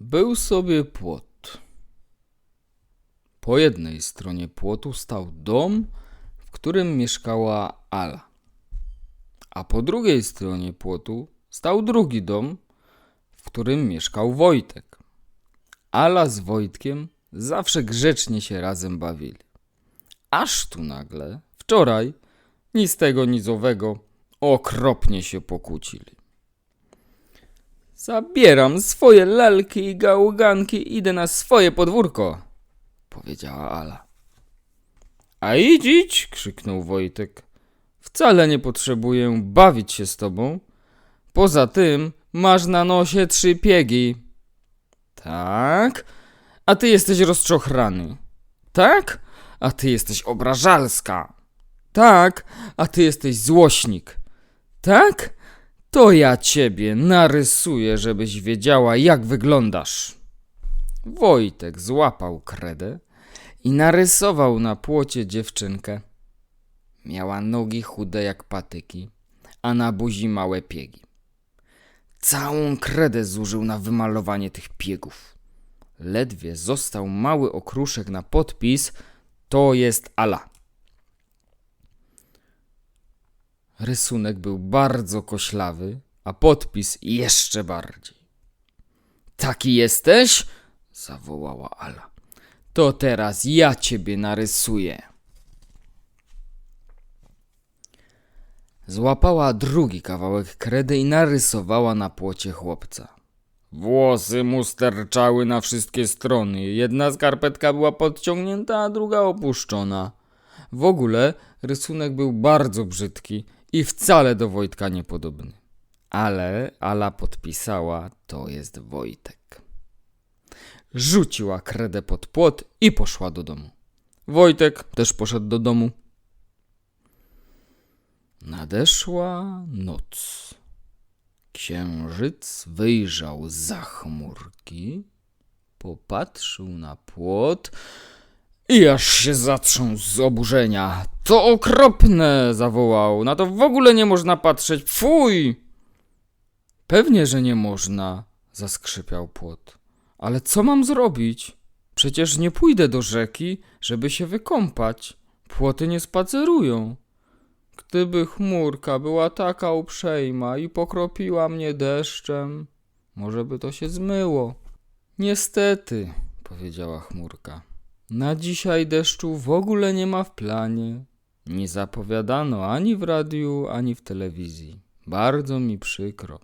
Był sobie płot. Po jednej stronie płotu stał dom, w którym mieszkała Ala. A po drugiej stronie płotu stał drugi dom, w którym mieszkał Wojtek. Ala z Wojtkiem zawsze grzecznie się razem bawili. Aż tu nagle, wczoraj, ni z tego, ni z owego, okropnie się pokłócili. Zabieram swoje lalki i gałganki idę na swoje podwórko, powiedziała Ala. A idź, idź, krzyknął Wojtek. Wcale nie potrzebuję bawić się z tobą. Poza tym masz na nosie trzy piegi. Tak? A ty jesteś rozczochrany. Tak? A ty jesteś obrażalska. Tak? A ty jesteś złośnik. Tak? To ja ciebie narysuję, żebyś wiedziała, jak wyglądasz. Wojtek złapał kredę i narysował na płocie dziewczynkę. Miała nogi chude jak patyki, a na buzi małe piegi. Całą kredę zużył na wymalowanie tych piegów. Ledwie został mały okruszek na podpis, to jest Ala. Rysunek był bardzo koślawy, a podpis jeszcze bardziej. Taki jesteś? zawołała Ala. To teraz ja ciebie narysuję. Złapała drugi kawałek kredy i narysowała na płocie chłopca. Włosy mu sterczały na wszystkie strony. Jedna skarpetka była podciągnięta, a druga opuszczona. W ogóle rysunek był bardzo brzydki i wcale do Wojtka niepodobny. Ale Ala podpisała, to jest Wojtek. Rzuciła kredę pod płot i poszła do domu. Wojtek też poszedł do domu. Nadeszła noc. Księżyc wyjrzał za chmurki, popatrzył na płot i aż się zatrząsł z oburzenia. To okropne! zawołał. Na to w ogóle nie można patrzeć. Fuj! Pewnie, że nie można, zaskrzypiał płot. Ale co mam zrobić? Przecież nie pójdę do rzeki, żeby się wykąpać. Płoty nie spacerują. Gdyby chmurka była taka uprzejma i pokropiła mnie deszczem, może by to się zmyło. Niestety, powiedziała chmurka. Na dzisiaj deszczu w ogóle nie ma w planie. Nie zapowiadano ani w radiu, ani w telewizji. Bardzo mi przykro.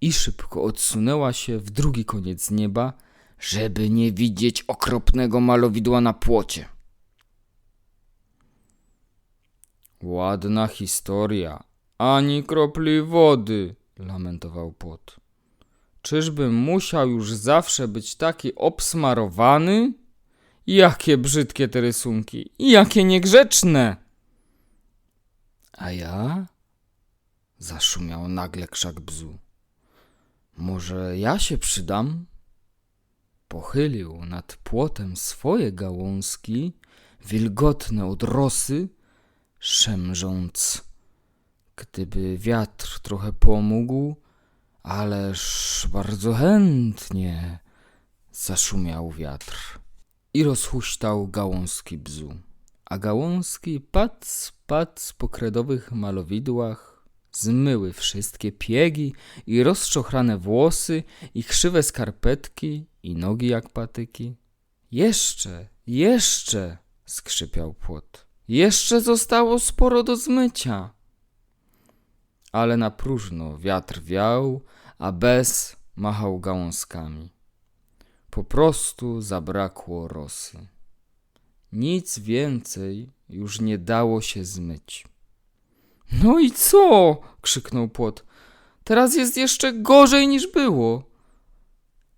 I szybko odsunęła się w drugi koniec nieba, żeby nie widzieć okropnego malowidła na płocie. Ładna historia. Ani kropli wody, lamentował płot. Czyżbym musiał już zawsze być taki obsmarowany? Jakie brzydkie te rysunki, jakie niegrzeczne! A ja? Zaszumiał nagle krzak bzu. Może ja się przydam? Pochylił nad płotem swoje gałązki, wilgotne od rosy, szemrząc. Gdyby wiatr trochę pomógł, ależ bardzo chętnie zaszumiał wiatr i rozhuśtał gałązki bzu. A gałązki pac, pac po kredowych malowidłach zmyły wszystkie piegi i rozczochrane włosy i krzywe skarpetki i nogi jak patyki. Jeszcze, jeszcze, skrzypiał płot. Jeszcze zostało sporo do zmycia. Ale na próżno wiatr wiał, a bez machał gałązkami. Po prostu zabrakło rosy. Nic więcej już nie dało się zmyć. No i co? krzyknął płot. Teraz jest jeszcze gorzej niż było.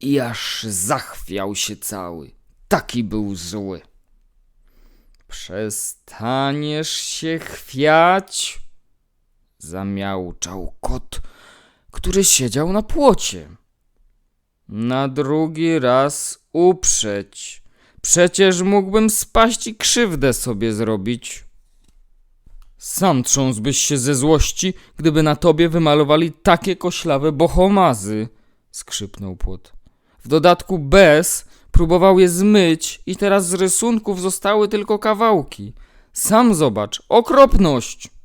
I aż zachwiał się cały. Taki był zły. Przestaniesz się chwiać? Zamiałczał kot, który siedział na płocie. Na drugi raz uprzeć. Przecież mógłbym spaść i krzywdę sobie zrobić. Sam trząsłbyś się ze złości, gdyby na tobie wymalowali takie koślawe bohomazy, skrzypnął płot. W dodatku bez próbował je zmyć i teraz z rysunków zostały tylko kawałki. Sam zobacz, okropność!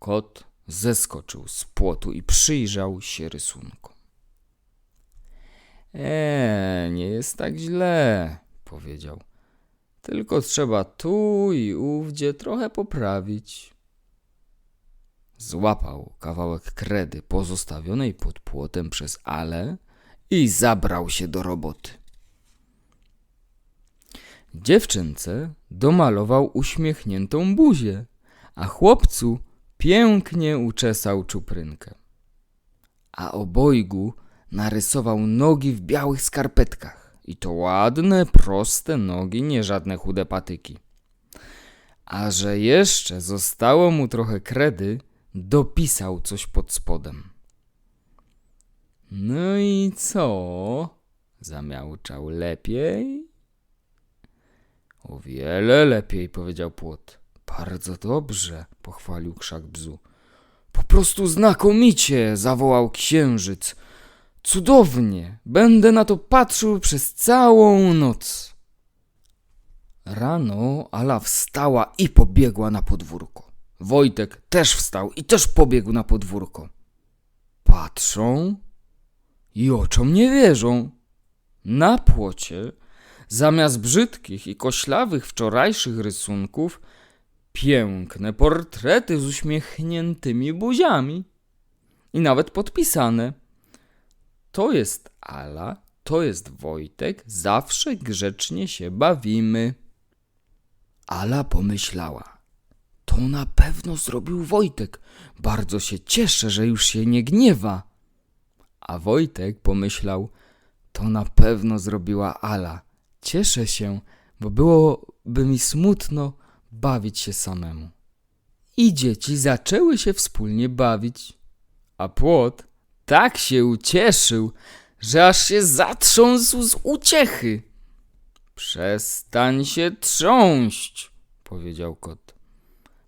Kot zeskoczył z płotu i przyjrzał się rysunkom. Eee, nie jest tak źle, powiedział. Tylko trzeba tu i ówdzie trochę poprawić. Złapał kawałek kredy pozostawionej pod płotem przez Ale i zabrał się do roboty. Dziewczynce domalował uśmiechniętą buzię, a chłopcu pięknie uczesał czuprynkę. A obojgu narysował nogi w białych skarpetkach. I to ładne, proste nogi, nie żadne chude patyki. A że jeszcze zostało mu trochę kredy, dopisał coś pod spodem. No i co? Zamiałczał lepiej? O wiele lepiej, powiedział płot. Bardzo dobrze, pochwalił krzak bzu. Po prostu znakomicie, zawołał księżyc. Cudownie, będę na to patrzył przez całą noc. Rano Ala wstała i pobiegła na podwórko. Wojtek też wstał i też pobiegł na podwórko. Patrzą i oczom nie wierzą. Na płocie, zamiast brzydkich i koślawych wczorajszych rysunków, piękne portrety z uśmiechniętymi buziami. I nawet podpisane. To jest Ala, to jest Wojtek, zawsze grzecznie się bawimy. Ala pomyślała. To na pewno zrobił Wojtek. Bardzo się cieszę, że już się nie gniewa. A Wojtek pomyślał, to na pewno zrobiła Ala. Cieszę się, bo byłoby mi smutno bawić się samemu. I dzieci zaczęły się wspólnie bawić. A płot tak się ucieszył, że aż się zatrząsł z uciechy. Przestań się trząść, powiedział kot,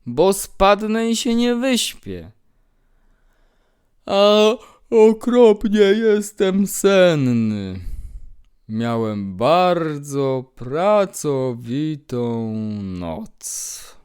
bo spadnę i się nie wyśpię. A okropnie jestem senny. Miałem bardzo pracowitą noc.